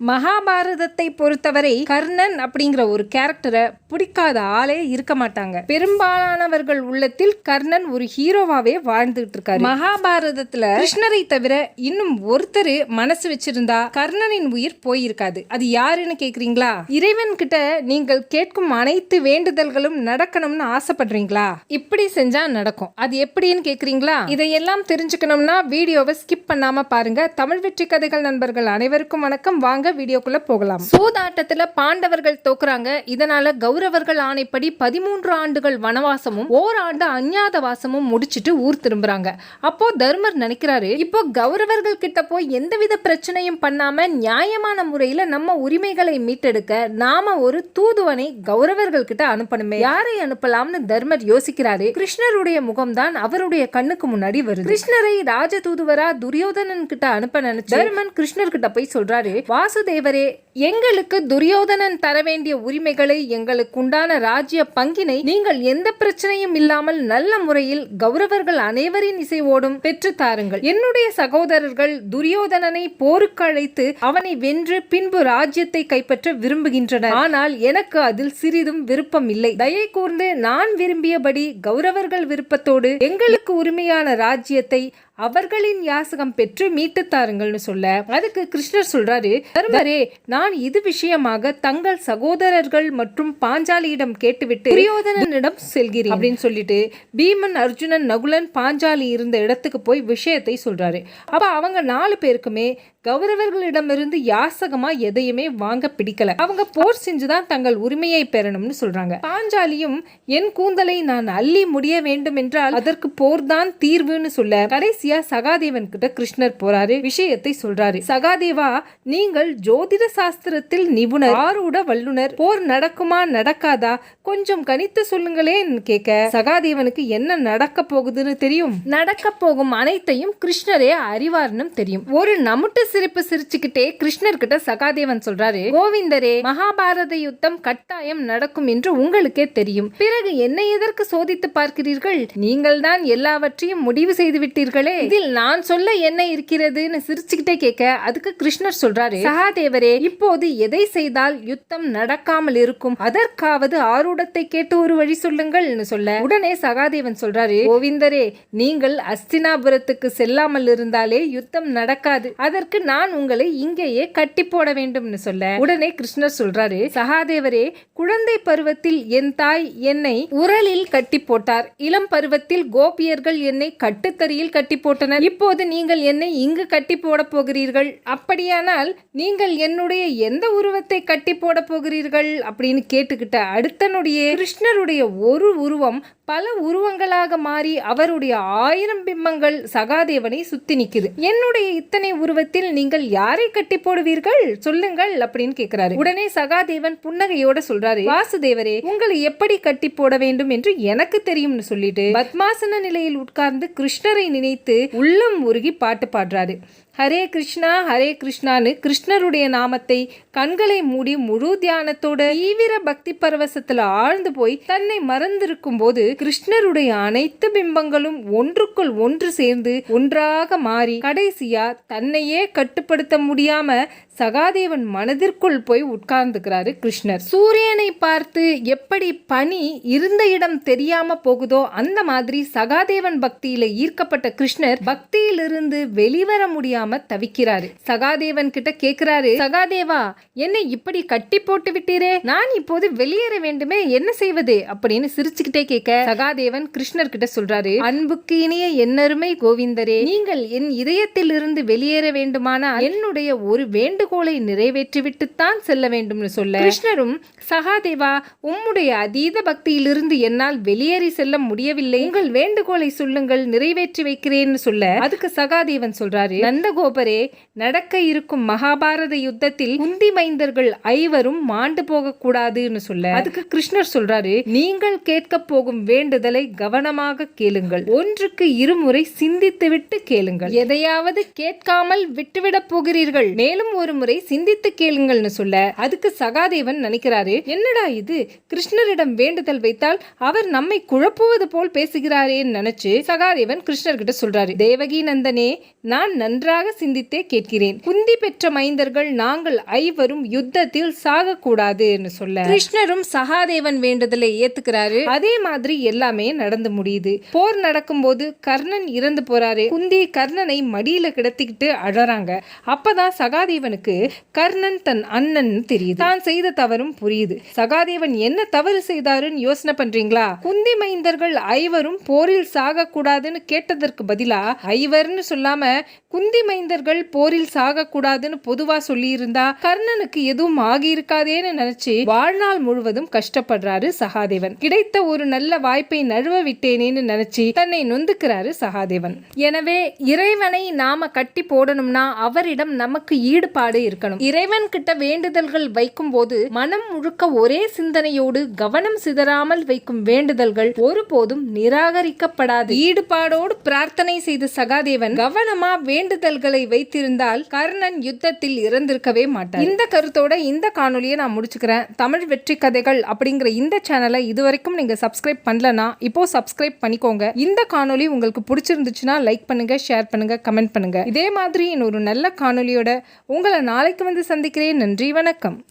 மகாபாரதத்தை பொறுத்தவரை கர்ணன் அப்படிங்கிற ஒரு கேரக்டரை பிடிக்காத ஆளே இருக்க மாட்டாங்க. பெரும்பாலானவர்கள் உள்ளத்தில் கர்ணன் ஒரு ஹீரோவாவே வாழ்ந்துட்டு இருக்காரு மகாபாரதத்துல கிருஷ்ணரை தவிர இன்னும் ஒருத்தர் மனசு வச்சிருந்தா கர்ணனின் உயிர் போயிருக்காது. அது யாருன்னு கேக்குறீங்களா? இறைவன் கிட்ட நீங்கள் கேட்கும் அனைத்து வேண்டுதல்களும் நடக்கணும்னு ஆசைப்படுறீங்களா? இப்படி செஞ்சா நடக்கும். அது எப்படின்னு கேக்குறீங்களா? இதையெல்லாம் தெரிஞ்சுக்கணும்னா வீடியோவை ஸ்கிப் பண்ணாம பாருங்க. தமிழ் வெற்றி கதைகள் நண்பர்கள் அனைவருக்கும் வணக்கம். வாங்க வீடியோக்குள்ள போகலாம். சூதாட்டத்துல பாண்டவர்கள் தோக்குறாங்க. இதனால கௌரவர்கள் ஆணைப்படி பதிமூன்று ஆண்டுகள் வனவாசமும் ஓராண்டு அஞ்ஞாத வாசமும் முடிச்சிட்டு ஊர் திரும்புறாங்க. அப்போ தர்மர் நினைக்கிறாரு இப்போ கௌரவர்கள் கிட்ட போய் எந்தவித பிரச்சனையும் பண்ணாம நியாயமான முறையில நம்ம உரிமைகளை மீட்டெடுக்க நாம ஒரு தூதுவனை கௌரவர்கள் கிட்ட அனுப்பணுமே. யாரை அனுப்பலாம்னு தர்மர் யோசிக்கிறாரு. கிருஷ்ணருடைய முகம்தான் அவருடைய கண்ணுக்கு முன்னாடி வருது. கிருஷ்ணரை ராஜ தூதுவரா துரியோதனன் கிட்ட அனுப்ப நினைச்சு தர்மன் கிருஷ்ணர் கிட்ட போய் சொல்றாரு வாசுதேவரே எங்களுக்கு துரியோதனன் தர வேண்டிய உரிமைகளை எங்களுக்கு உண்டான ராஜ்ய பங்கினை நீங்கள் எந்த பிரச்சனையும் இல்லாமல் நல்ல முறையில் கௌரவர்கள் அனைவரின் இசைவோடும் பெற்று தாருங்கள். என்னுடைய சகோதரர்கள் துரியோதனனை போருக்கு அழைத்து அவனை வென்று பின்பு ராஜ்யத்தை கைப்பற்ற விரும்புகின்றனர். ஆனால் எனக்கு அதில் சிறிதும் விருப்பம் இல்லை. தயை கூர்ந்து நான் விரும்பியபடி கௌரவர்கள் விருப்பத்தோடு எங்களுக்கு உரிமையான ராஜ்யத்தை அவர்களின் யாசகம் பெற்று மீட்டு தாருங்கள்னு சொல்ல அதுக்கு கிருஷ்ணர் சொல்றாரு தர்மரே நான் இது விஷயமாக தங்கள் சகோதரர்கள் மற்றும் பாஞ்சாலியிடம் கேட்டுவிட்டு துரியோதனனிடம் செல்கிறேன். அப்படின்னு சொல்லிட்டு பீமன் அர்ஜுனன் நகுலன் பாஞ்சாலி இருந்த இடத்துக்கு போய் விஷயத்தை சொல்றாரு. அப்ப அவங்க நாலு பேருக்குமே கௌரவர்களிடமிருந்து யாசகமா எதையுமே வாங்க பிடிக்கல. அவங்க போர் செஞ்சுதான் தங்கள் உரிமையை பெறணும்னு சொல்றாங்க. பாஞ்சாலியும் என் கூந்தலை நான் அள்ளி முடிய வேண்டும் என்றால் அதற்கு போர்தான் தீர்வுன்னு சொல்ல கடைசியா சகாதேவன் கிட்ட கிருஷ்ணர் போறாரு விஷயத்தை சொல்றாரு. சகாதேவா நீங்கள் ஜோதிட சாஸ்திரத்தில் நிபுணர் ஆரூட வல்லுனர் போர் நடக்குமா நடக்காதா? கொஞ்சம் கணித்து சொல்லுங்களேன் கேட்க சகாதேவனுக்கு என்ன நடக்க போகுதுன்னு தெரியும்? நடக்க போகும் அனைத்தையும் கிருஷ்ணரே அறிவார்னும் தெரியும். ஒரு நமுட்டு சிரிப்பு சிரிச்சுக்கிட்டே கிருஷ்ணர்கிட்ட சகாதேவன் சொல்றாரு கோவிந்தரே மகாபாரத யுத்தம் கட்டாயம் நடக்கும் என்று உங்களுக்கே தெரியும். பிறகு என்னை எதற்கு சோதித்து பார்க்கிறீர்கள்? நீங்கள் தான் எல்லாவற்றையும் முடிவு செய்து விட்டீர்களே. இதில் நான் சொல்ல என்ன இருக்கிறதுன்னு சிரிச்சுக்கிட்டே கேட்க அதுக்கு கிருஷ்ணர் சொல்றாரு சகாதேவரே இப்போது எதை செய்தால் யுத்தம் நடக்காமல் இருக்கும்? அதற்காவது ஆரூடத்தை கேட்டு ஒரு வழி சொல்லுங்கள்னு சொல்ல. உடனே சகாதேவன் சொல்றாரு கோவிந்தரே நீங்கள் அஸ்தினாபுரத்துக்கு செல்லாமல் இருந்தாலே யுத்தம் நடக்காது. அதற்கு நான் உங்களை இங்கேயே கட்டி போட வேண்டும்னு சொல்ல. உடனே கிருஷ்ணர் சொல்றாரு சகாதேவரே குழந்தை பருவத்தில் என் தாய் என்னை உரலில் கட்டி போட்டார். இளம் பருவத்தில் கோபியர்கள் என்னை கட்டுத்தறியில் கட்டி போட்டனர். இப்போது நீங்கள் என்னை இங்கு கட்டி போட போகிறீர்கள். அப்படியானால் நீங்கள் என்னுடைய எந்த உருவத்தை கட்டி போட போகிறீர்கள்? அப்படின்னு கேட்டுக்கிட்ட அடுத்த கிருஷ்ணருடைய ஒரு உருவம் பல உருவங்களாக மாறி அவருடைய ஆயிரம் பிம்பங்கள் சகாதேவனை சுத்தி நிக்குது. என்னுடைய இத்தனை உருவத்தில் நீங்கள் யாரை கட்டி போடுவீர்கள்? சொல்லுங்கள் அப்படின்னு கேக்குறாரு. உடனே சகாதேவன் புன்னகையோட சொல்றாரு வாசுதேவரே உங்களை எப்படி கட்டி போட வேண்டும் என்று எனக்கு தெரியும்னு சொல்லிட்டு பத்மாசன நிலையில் உட்கார்ந்து கிருஷ்ணரை நினைத்து உள்ளம் உருகி பாட்டு பாடுறாரு. ஹரே கிருஷ்ணா ஹரே கிருஷ்ணான்னு கிருஷ்ணருடைய நாமத்தை கண்களை மூடி முழு தியானத்தோட தீவிர பக்தி பரவசத்துல ஆழ்ந்து போய் தன்னை மறந்திருக்கும் போது கிருஷ்ணருடைய அனைத்து பிம்பங்களும் ஒன்றுக்குள் ஒன்று சேர்ந்து ஒன்றாக மாறி கடைசியா தன்னையே கட்டுப்படுத்த முடியாம சகாதேவன் மனதிற்குள் போய் உட்கார்ந்துக்கிறாரு கிருஷ்ணர். சூரியனை பார்த்து எப்படி பனி இருந்த இடம் தெரியாம போகுதோ அந்த மாதிரி சகாதேவன் பக்தியில ஈர்க்கப்பட்ட கிருஷ்ணர் பக்தியிலிருந்து வெளிவர முடியாம தவிக்கிறாரு. சகாதேவன் கிட்ட கேக்குறாரு சகாதேவா என்னை இப்படி கட்டி போட்டு விட்டீரே? நான் இப்போது வெளியேற வேண்டுமே என்ன செய்வது? அப்படின்னு சிரிச்சுக்கிட்டே கேட்க சகாதேவன் கிருஷ்ணர் கிட்ட சொல்றாரு அன்புக்கு இனிய என்னருமை கோவிந்தரே நீங்கள் என் இதயத்தில் இருந்து வெளியேற வேண்டுமானால் என்னுடைய ஒரு வேண்டுகோளை நிறைவேற்றிவிட்டுத்தான் செல்ல வேண்டும்னு சொல்ல கிருஷ்ணரும் சகாதேவா உம்முடைய அதீத பக்தியிலிருந்து என்னால் வெளியேறி செல்ல முடியவில்லை. உங்கள் வேண்டுகோளை சொல்லுங்கள் நிறைவேற்றி வைக்கிறேன்னு சொல்ல. அதுக்கு சகாதேவன் சொல்றாரு நந்தகோபரே நடக்க இருக்கும் மகாபாரத யுத்தத்தில் குந்தி மைந்தர்கள் ஐவரும் மாண்டு போக கூடாதுன்னு சொல்ல. அதுக்கு கிருஷ்ணர் சொல்றாரு நீங்கள் கேட்க போகும் வேண்டுதலை கவனமாக கேளுங்கள். ஒன்றுக்கு இருமுறை சிந்தித்துவிட்டு கேளுங்கள். எதையாவது கேட்காமல் விட்டுவிடப் போகிறீர்கள். மேலும் ஒரு முறை சிந்தித்து கேளுங்கள்னு சொல்ல அதுக்கு சகாதேவன் நினைக்கிறாரு. என்னடா இது? கிருஷ்ணரிடம் வேண்டுதல் வைத்தால் அவர் நம்மை குழப்புவது போல் பேசுகிறாரேன்னு நினைச்சு சகாதேவன் கிருஷ்ணர் கிட்ட சொல்றாரு. தேவகி நந்தனே நான் நன்றாக சிந்தித்தே கேட்கிறேன். குந்தி பெற்ற மைந்தர்கள் நாங்கள் ஐவரும் யுத்தத்தில் சாகக்கூடாதுன்னு சொல்ல. கிருஷ்ணரும் சகாதேவன் வேண்டுதலை ஏத்துக்கிறாரு. அதே மாதிரி எல்லாமே நடந்து முடியுது. போர் நடக்கும்போது கர்ணன் இறந்து போறாரு. குந்தி கர்ணனை மடியில கிடத்திக்கிட்டு அழறாங்க. அப்பதான் சகாதேவனுக்கு கர்ணன் தன் அண்ணன் தெரியுது. தான் செய்த தவறும் புரியுது. சகாதேவன் என்ன தவறு செய்தாருன்னு யோசனை பண்றீங்களா? குந்தி மைந்தர்கள் ஐவரும் போரில் சாகக்கூடாதுன்னு கேட்டதற்கு பதிலா ஐவர்னு சொல்லாம குந்தி மைந்தர்கள் போரில் சாகக்கூடாதுன்னு பொதுவா சொல்லியிருந்தா கர்ணனுக்கு எதுவும் ஆகியிருக்காதேன்னு நினைச்சு வாழ்நாள் முழுவதும் கஷ்டப்படுறாரு சகாதேவன். கிடைத்த ஒரு நல்ல வாய்ப்பை நழுவ விட்டேனேன்னு நினைச்சு தன்னை நொந்துக்கிறாரு சகாதேவன். எனவே இறைவனை நாம கட்டி போடணும்னா அவரிடம் நமக்கு ஈடுபாடு இருக்கணும். இறைவன் கிட்ட வேண்டுதல்கள் வைக்கும் போது மனம் முழுக்க ஒரே சிந்தனையோடு கவனம் சிதறாமல் வைக்கும் வேண்டுதல்கள் ஒருபோதும் நிராகரிக்கப்படாது. ஈடுபாடோடு பிரார்த்தனை செய்த சகாதேவன் கவனமா வேண்டுதல்களை வைத்திருந்தால் கர்ணன் யுத்தத்தில் இறந்திருக்கவே மாட்டார். இந்த கருத்தோட இந்த காணொலியை நான் முடிச்சுக்கிறேன். தமிழ் வெற்றி கதைகள் அப்படிங்கிற இந்த சேனலை இதுவரைக்கும் நீங்க சப்ஸ்கிரைப் பண்ணலனா இப்போ சப்ஸ்கிரைப் பண்ணிக்கோங்க. இந்த காணொலி உங்களுக்கு பிடிச்சிருந்துச்சுன்னா லைக் பண்ணுங்க ஷேர் பண்ணுங்க கமெண்ட் பண்ணுங்க. இதே மாதிரி இன்னொரு நல்ல காணொலியோட உங்களை நாளைக்கு வந்து சந்திக்கிறேன். நன்றி வணக்கம்.